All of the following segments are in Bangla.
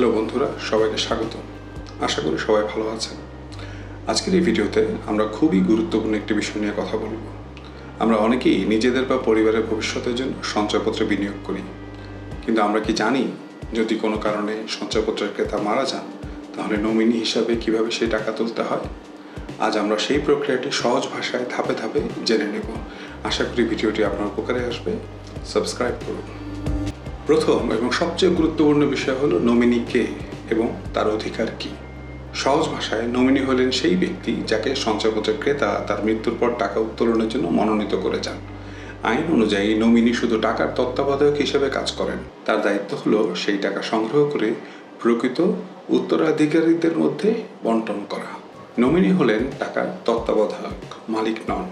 হ্যালো বন্ধুরা, সবাইকে স্বাগত। আশা করি সবাই ভালো আছেন। আজকের এই ভিডিওতে আমরা খুবই গুরুত্বপূর্ণ একটি বিষয় নিয়ে কথা বলব। আমরা অনেকেই নিজেদের বা পরিবারের ভবিষ্যতের জন্য সঞ্চয়পত্রে বিনিয়োগ করি। কিন্তু আমরা কি জানি, যদি কোনো কারণে সঞ্চয়পত্রের ক্রেতা মারা যান, তাহলে নমিনি হিসাবে কীভাবে সেই টাকা তুলতে হয়? আজ আমরা সেই প্রক্রিয়াটি সহজ ভাষায় ধাপে ধাপে জেনে নেব। আশা করি ভিডিওটি আপনার উপকারে আসবে। সাবস্ক্রাইব করুন। প্রথম এবং সবচেয়ে গুরুত্বপূর্ণ বিষয় হলো নমিনি কে এবং তার অধিকার কি? সহজ ভাষায়, নমিনি হলেন সেই ব্যক্তি যাকে সঞ্চয়পত্রের ক্রেতা তার মৃত্যুর পর টাকা উত্তোলনের জন্য মনোনীত করে যান। আইন অনুযায়ী নমিনি শুধু টাকার তত্ত্বাবধায়ক হিসেবে কাজ করেন। তার দায়িত্ব হলো সেই টাকা সংগ্রহ করে প্রকৃত উত্তরাধিকারীদের মধ্যে বন্টন করা। নমিনি হলেন টাকার তত্ত্বাবধায়ক মালিক নন।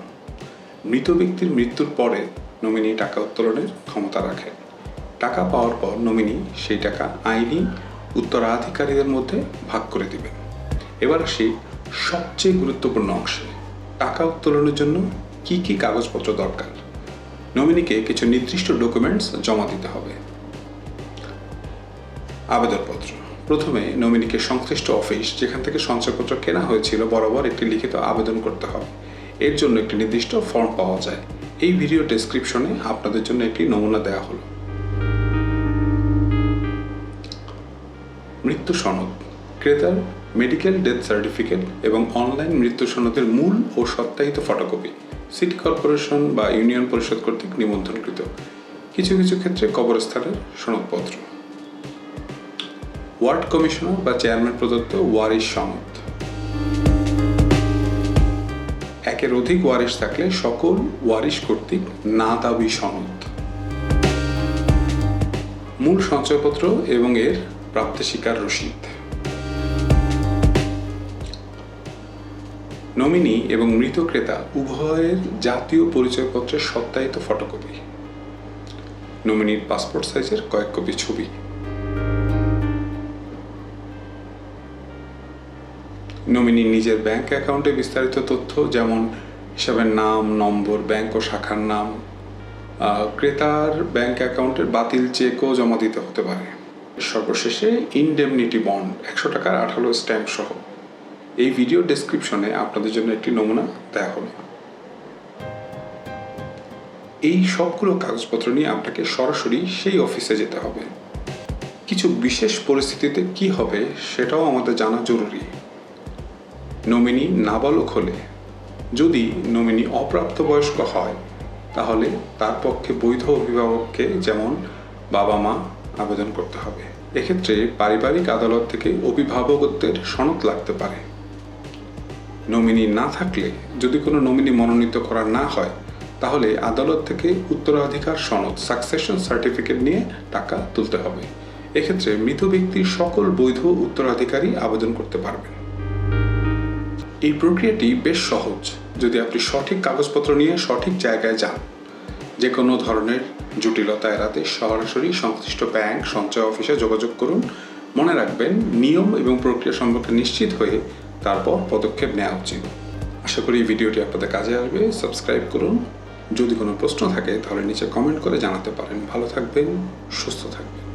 মৃত ব্যক্তির মৃত্যুর পরে নমিনি টাকা উত্তোলনের ক্ষমতা রাখেন। টাকা পাওয়ার পর নমিনি সেই টাকা আইনি উত্তরাধিকারীদের মধ্যে ভাগ করে দিবেন এবার আসি সবচেয়ে গুরুত্বপূর্ণ অংশে, টাকা উত্তোলনের জন্য কি কি কাগজপত্র দরকার? নমিনিকে কিছু নির্দিষ্ট ডকুমেন্টস জমা দিতে হবে। আবেদনপত্র। প্রথমে নমিনিকে সংশ্লিষ্ট অফিস যেখান থেকে সঞ্চয়পত্র কেনা হয়েছিল বরাবর একটি লিখিত আবেদন করতে হবে। এর জন্য একটি নির্দিষ্ট ফর্ম পাওয়া যায়। এই ভিডিও ডেসক্রিপশনে আপনাদের জন্য একটি নমুনা দেওয়া হলো। মৃত্যু সনদ, ক্রেতার মেডিকেল ডেথ সার্টিফিকেট এবং অনলাইন মৃত্যু সনদের মূল ও সত্যায়িত ফটোকপি সিটি কর্পোরেশন বা ইউনিয়ন পরিষদ কর্তৃক নিমন্ত্রণকৃত। কিছু কিছু ক্ষেত্রে কবরস্থানের সনদপত্র। ওয়ার্ড কমিশনার বা চেয়ারম্যান প্রদত্ত ওয়ারিশ সনদ। একের অধিক ওয়ারিশ থাকলে সকল ওয়ারিশ কর্তৃক না দাবি সনদ। মূল সঞ্চয়পত্র এবং এর প্রাপ্তি স্বীকার রসিদ নমিনি এবং মৃত ক্রেতা উভয়ের জাতীয় পরিচয়পত্রের সত্যায়িত ফটোকপি। নমিনির পাসপোর্ট সাইজের কয়েক কপি ছবি। নমিনি নিজের ব্যাংক অ্যাকাউন্টে বিস্তারিত তথ্য যেমন হিসাবের নাম, নম্বর, ব্যাংক ও শাখার নাম ক্রেতার ব্যাংক অ্যাকাউন্টের বাতিল চেকও জমা দিতে হতে পারে। সর্বশেষে ইনডেমনিটি বন্ড একশো টাকার আঠালো স্ট্যাম্প সহ। এই ভিডিও ডেসক্রিপশনে আপনাদের জন্য একটি নমুনা দেওয়া হলো এই সবগুলো কাগজপত্র নিয়ে আপনাকে সরাসরি সেই অফিসে যেতে হবে। কিছু বিশেষ পরিস্থিতিতে কি হবে সেটাও আমাদের জানা জরুরি। নমিনি নাবালক হলে, যদি নমিনি অপ্রাপ্তবয়স্ক হয়, তাহলে তার পক্ষে বৈধ অভিভাবককে যেমন বাবা মা আবেদন করতে হবে। এক্ষেত্রে পারিবারিক আদালত থেকে অভিভাবকত্বের সনদ লাগতে পারে। নমিনি না থাকলে, যদি কোনো নমিনি মনোনীত করা না হয়, তাহলে আদালত থেকে উত্তরাধিকার সনদ সাকসেশন সার্টিফিকেট নিয়ে টাকা তুলতে হবে। এক্ষেত্রে মৃত ব্যক্তির সকল বৈধ উত্তরাধিকারী আবেদন করতে পারবেন। এই প্রক্রিয়াটি বেশ সহজ। যদি আপনি সঠিক কাগজপত্র নিয়ে সঠিক জায়গায় যান যে কোনো ধরনের জটিলতা এড়াতে সরাসরি সংশ্লিষ্ট ব্যাংক, সঞ্চয় অফিসে যোগাযোগ করুন। মনে রাখবেন, নিয়ম এবং প্রক্রিয়া সম্পর্কে নিশ্চিত হয়ে তারপর পদক্ষেপ নেওয়া উচিত। আশা করি ভিডিওটি আপনাদের কাজে আসবে। সাবস্ক্রাইব করুন। যদি কোনো প্রশ্ন থাকে, তাহলে নিচে কমেন্ট করে জানাতে পারেন। ভালো থাকবেন, সুস্থ থাকবেন।